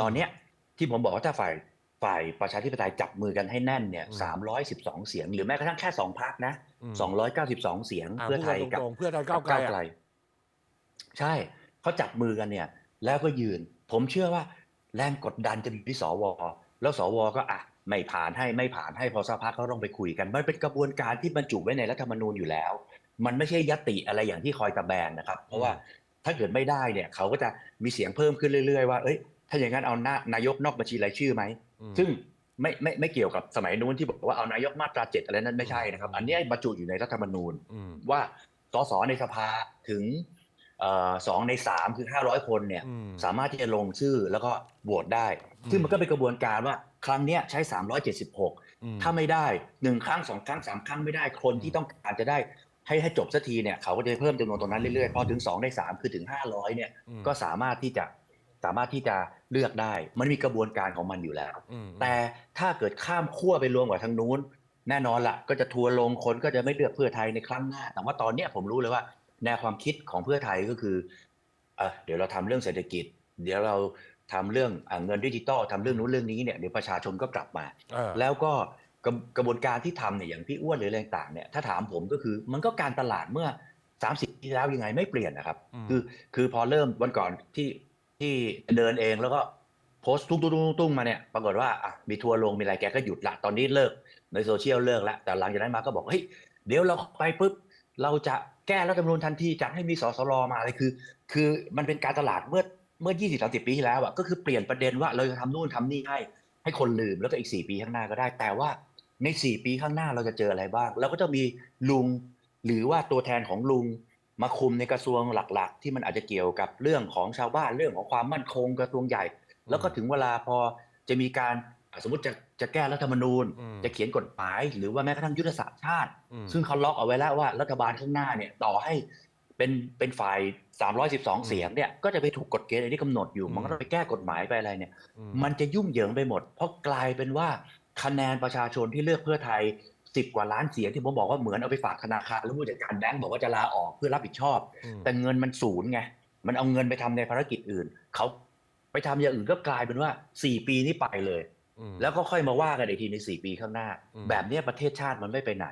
ตอนเนี้ยที่ผมบอกว่าถ้าฝ่ายฝ่ายประชาธิปไตยจับมือกันให้แน่นเนี่ยอืมสามร้อยสิบสองเสียง หรือแม้กระทั่งแค่สองพักนะอืมสองร้อยเก้าสิบสองเสียงอ่าเพื่อไทยพูดกับตรงๆเพื่อไทยก้าวไกลอะใช่เขาจับมือกันเนี่ย แล้วก็ยืน ผมเชื่อว่าแรงกดดันจะมีที่สว แล้วสวก็อะไม่ผ่านให้ไม่ผ่านให้พอสักพักเขาต้องไปคุยกัน มันเป็นกระบวนการที่บรรจุไว้ในรัฐธรรมนูญอยู่แล้ว มันไม่ใช่ยติอะไรอย่างที่คอยตะแบนนะครับ เพราะว่าถ้าเกิดไม่ได้เนี่ย เขาก็จะมีเสียงเพิ่มขึ้นเรื่อยๆว่า เอ้ย ถ้าอย่างนั้นเอาหน้านายกนอกบัญชีรายชื่อไหมอืมซึ่งไม่ไม่ไม่เกี่ยวกับสมัยนู้นที่บอกว่าเอานายกมาตราเจ็ดอะไรนั้นไม่ใช่นะครับ อันนี้บรรจุอยู่ในรัฐธรรมนูญอืมว่าสสในสภาถึงเอ่อสองในสามคือห้าร้อยคนเนี่ยอืมสามารถที่จะลงชื่อแล้วก็โหวตได้อืมซึ่งมันก็เป็นกระบวนการว่าครั้งเนี้ยใช้ 376อืมถ้าไม่ได้หนึ่งครั้งสองครั้งสามครั้งไม่ได้คนที่ต้องการจะได้ให้ให้จบสักทีเนี่ยเขาก็จะเพิ่มจำนวนตรงนั้นเรื่อยๆ พอถึง2ใน3คือถึง 500เนี่ยอืมก็สามารถที่จะ สามารถที่จะเลือกได้ มันมีกระบวนการของมันอยู่แล้วอืมแต่ถ้าเกิดข้ามขั้วไปรวมกับทางนู้น แน่นอนละก็จะทัวร์ลงคนก็จะไม่เลือกเพื่อไทยในครั้งหน้า แต่ว่าตอนเนี้ยผมรู้เลยว่า แนวความคิดของเพื่อไทยก็คือเออเดี๋ยวเราทำเรื่องเศรษฐกิจ เดี๋ยวเราทำเรื่องอะเงินดิจิตอลทำเรื่องนู้นเรื่องนี้เนี่ยเดี๋ยวประชาชนก็กลับมาเออแล้วก็กระกระบวนการที่ทำเนี่ยอย่างพี่อ้วนหรืออะไรต่างๆเนี่ยถ้าถามผมก็คือมันก็การตลาดเมื่อ 30 ปีที่แล้วยังไงไม่เปลี่ยนนะครับอืมคือคือพอเริ่มวันก่อนที่ ที่เดินเองแล้วก็โพสต์ตุ้งตุ้งตุ้งมาเนี่ยปรากฏว่าอะมีทัวร์ลงมีอะไรแกก็หยุดละตอนนี้เลิกในโซเชียลเลิกล้วแต่หลังจากนั้นมาก็บอกเฮ้ยเดี๋ยวเราไปปุ๊บเราจะแก้รัฐธรรมนูญทันทีจะให้มีสสรมาอะไรคือ คือมันเป็นการตลาดเมื่อเมื่อ 20 30 ปีที่แล้วอะก็คือเปลี่ยนประเด็นว่าเราจะทำนู่นทำนี่ให้ให้คนลืมแล้วก็อีก 4 ปีข้างหน้าก็ได้ แต่ว่าใน 4 ปีข้างหน้าเราจะเจออะไรบ้างเราก็จะมีลุงหรือว่าตัวแทนของลุง มาคุมในกระทรวงหลักๆ ที่มันอาจจะเกี่ยวกับเรื่องของชาวบ้านเรื่องของความมั่นคงกระทรวงใหญ่ แล้วก็ถึงเวลาพอจะมีการอะสมมติจะจะแก้รัฐธรรมนูญอืมจะเขียนกฎหมาย หรือว่าแม้กระทั่งยุทธศาสตร์ชาติอืมซึ่งเขาล็อกเอาไว้แล้วว่ารัฐบาลข้างหน้าเนี่ยต่อให้เป็นเป็นฝ่าย 312 เสียงเนี่ยก็จะไปถูกกฎเกณฑ์อะไรที่กำหนดอยู่อืมมันก็ต้องไปแก้กฎหมายไปอะไรเนี่ยอืมันจะยุ่งเหยิงไปหมด เพราะกลายเป็นว่าคะแนนประชาชนที่เลือกเพื่อไทย สิบกว่าล้านเสียงที่ผมบอกว่าเหมือนเอาไปฝากธนาคารแล้วผู้จัดการแบงก์บอกว่าจะลาออกเพื่อรับผิดชอบอืมแต่เงินมันศูนย์ไงมันเอาเงินไปทำในภารกิจอื่นเขาไปทำอย่างอื่นก็กลายเป็นว่าสี่ปีนี้ไปเลยอืมแล้วก็ค่อยมาว่ากันอีกทีในสี่ปีข้างหน้าอืมแบบเนี้ยประเทศชาติมันไม่ไปไหน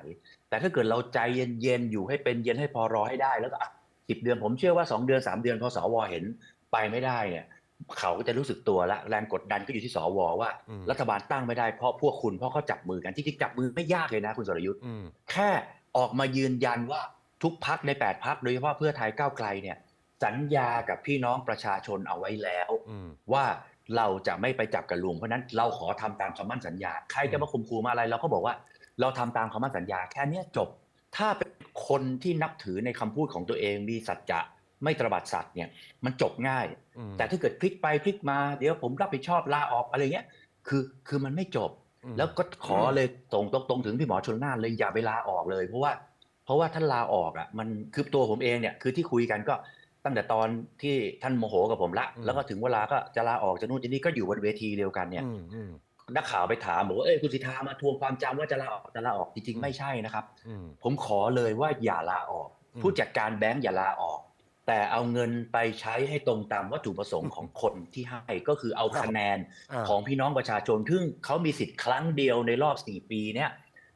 แต่ถ้าเกิดเราใจเย็นๆอยู่ให้เป็นเย็นให้พอรอให้ได้แล้วก็สิบเดือนผมเชื่อว่าสองเดือนสามเดือนพอสวเห็นไปไม่ได้เนี่ย เขาก็จะรู้สึกตัวละแรงกดดันก็อยู่ที่สวว่าอืมรัฐบาลตั้งไม่ได้เพราะพวกคุณเพราะเขาจับมือกันที่จริงๆจับมือไม่ยากเลยนะ คุณสรยุทธ์อืมแค่ออกมายืนยันว่าทุกพักในแปดพักโดยเฉพาะเพื่อไทยก้าวไกลเนี่ย สัญญากับพี่น้องประชาชนเอาไว้แล้วอืมว่าเราจะไม่ไปจับกับลุงเพราะฉะนั้นเราขอทำตามคำมั่นสัญญา ใครจะมาข่มขู่มาอะไร เราก็บอกว่า เราทำตามคำมั่นสัญญาแค่เนี้ยจบ ถ้าเป็นคนที่นับถือในคำพูดของตัวเองมีสัจจะ ไม่ตระบัดสัตย์เนี่ยมันจบง่ายอืมแต่ถ้าเกิดพลิกไปพลิกมาเดี๋ยวผมรับผิดชอบลาออกอะไรเงี้ยคือคือมันไม่จบอืมแล้วก็ขอเลยตรงตรงตรงถึงพี่หมอชนน่านเลยอย่าไปลาออกเลยเพราะว่าเพราะว่าท่านลาออกอะมันคือตัวผมเองเนี่ยคือที่คุยกันก็ตั้งแต่ตอนที่ท่านโมโหกับผมละอืมแล้วก็ถึงเวลาก็จะลาออกจะนู่นจะนี่ก็อยู่บนเวทีเดียวกันเนี่ยอืมอืมนักข่าวไปถามบอกว่าเอ้ยคุณสิทธามาทวงความจำว่าจะลาออกจะลาออกจริงอืมๆไม่ใช่นะครับอืมผมขอเลยว่าอย่าลาออกอืมผู้จัดการแบงก์อย่าลาออก แต่เอาเงินไปใช้ให้ตรงตามวัตถุประสงค์ของคนที่ให้ก็คือเอาคะแนนาของพี่น้องประชาชน ซึ่งเขามีสิทธิ์ครั้งเดียวในรอบ4ปีเนี่ย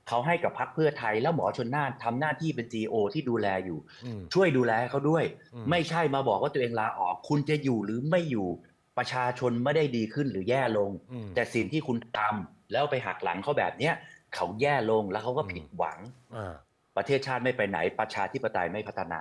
เขาให้กับพรรคเพื่อไทยแล้วหมอชนน่านทำหน้าที่เป็น GO ที่ดูแลอยู่อืมช่วยดูแลให้เขาด้วยอืมไม่ใช่มาบอกว่าตัวเองลาออก คุณจะอยู่หรือไม่อยู่ประชาชนไม่ได้ดีขึ้นหรือแย่ลงอืมแต่สิ่งที่คุณทำแล้วไปหักหลังเขาแบบเนี้ยเขาแย่ลงแล้วเขาก็ผิดหวังอ่าประเทศชาติไม่ไปไหนประชาธิปไตยไม่พัฒนา